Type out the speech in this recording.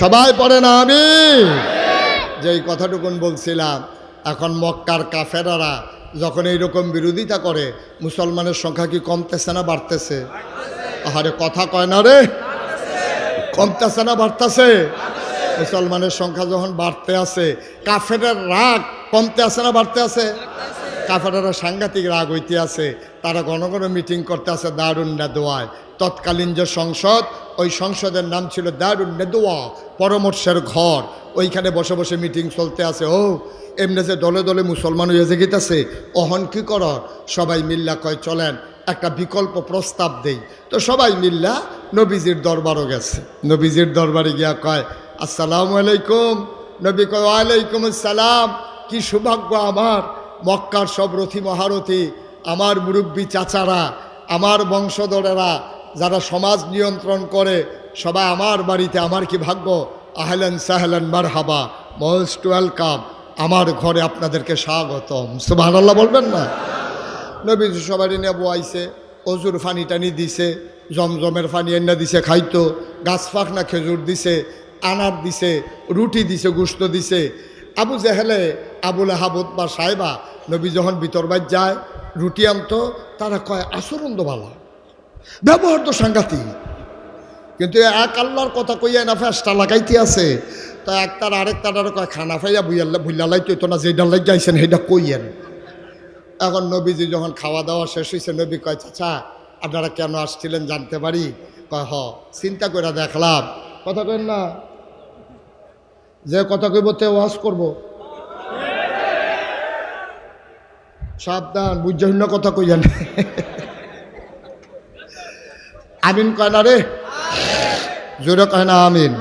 সবাই পড়ে না আমি? যে এই কথাটুকুন বলছিলাম, এখন মক্কার কাফেরারা যখন এইরকম বিরোধিতা করে, মুসলমানের সংখ্যা কি কমতেছে না বাড়তেছে? আরে কথা কয় না রে? কমতেছে না বাড়তেছে? মুসলমানের সংখ্যা যখন বাড়তে আছে, কাফেরের রাগ কমতে আছে না বাড়তে আছে? কাফেরেরা সাংঘাতিক রাগ হইতে আছে, তারা ঘন ঘন মিটিং করতে আছে দারুণ নেদোয়ায় তৎকালীন যে সংসদ, ওই সংসদের নাম ছিল দারুণ নেদোয়া পরামর্শের ঘর। ওইখানে বসে বসে মিটিং চলতে আছে। ও, এমনি যে দলে দলে মুসলমান হয়ে গেতেছে অহন কী কর সবাই মিল্লা কয়, চলেন, একটা বিকল্প প্রস্তাব দেই। তো সবাই মিল্লা নবীজির দরবারও গেছে। নবীজির দরবারে গিয়া কয়, আসসালামু আলাইকুম। নবী কয়, ওয়ালাইকুম আসসালাম। কি সৌভাগ্য আমার। মক্কার সব রথী মহারথী, আমার মুরব্বী চাচারা, আমার বংশধরেরা যারা সমাজ নিয়ন্ত্রণ করে, সবাই আমার বাড়িতে আমার কি ভাগ্য? আহলেন সাহলেন মারহাবা মোস্ট ওয়েলকাম আমার ঘরে আপনাদেরকে স্বাগতম। সুবাহ বলবেন না? নবী সবারই নেব আইসে অজুর ফানি টানি দিছে, জমজমের ফানি এনে দিছে, খাইতো, গাছ না খেজুর দিছে, আনার দিছে, রুটি দিছে, গুস্ত দিছে। আবু জেহেলে, আবুল হাবুদ বা সাহেবা নবী যখন ভিতরবাদ যায়, রুটি আনতো, তারা কয়, আচরণ ভালো। ব্যবহার তো সাংঘাতিক। কিন্তু এক আল্লাহর কথা কইয়া না ফেসটা লাগাইতে আছে, তা একটার আরেকটার কয়, খানা ফাইয়া বুইয়াল্লা ভুইল্লা তো না যেটা লাগ যাইছেন সেটা কইয়েন। এখন নবীজি যখন খাওয়া দাওয়া শেষ হয়েছে নবী কয়, চাচা, আপনারা কেন আসছিলেন জানতে পারি? কয়, হ, চিন্তা করে দেখলাম। কথা কেন না? যে কথা কইব, তে ওয়াজ করব। সাবধান বুঝ্য কথা কই জানে আমিন কয় না রে? জোরে কয় না আমিন।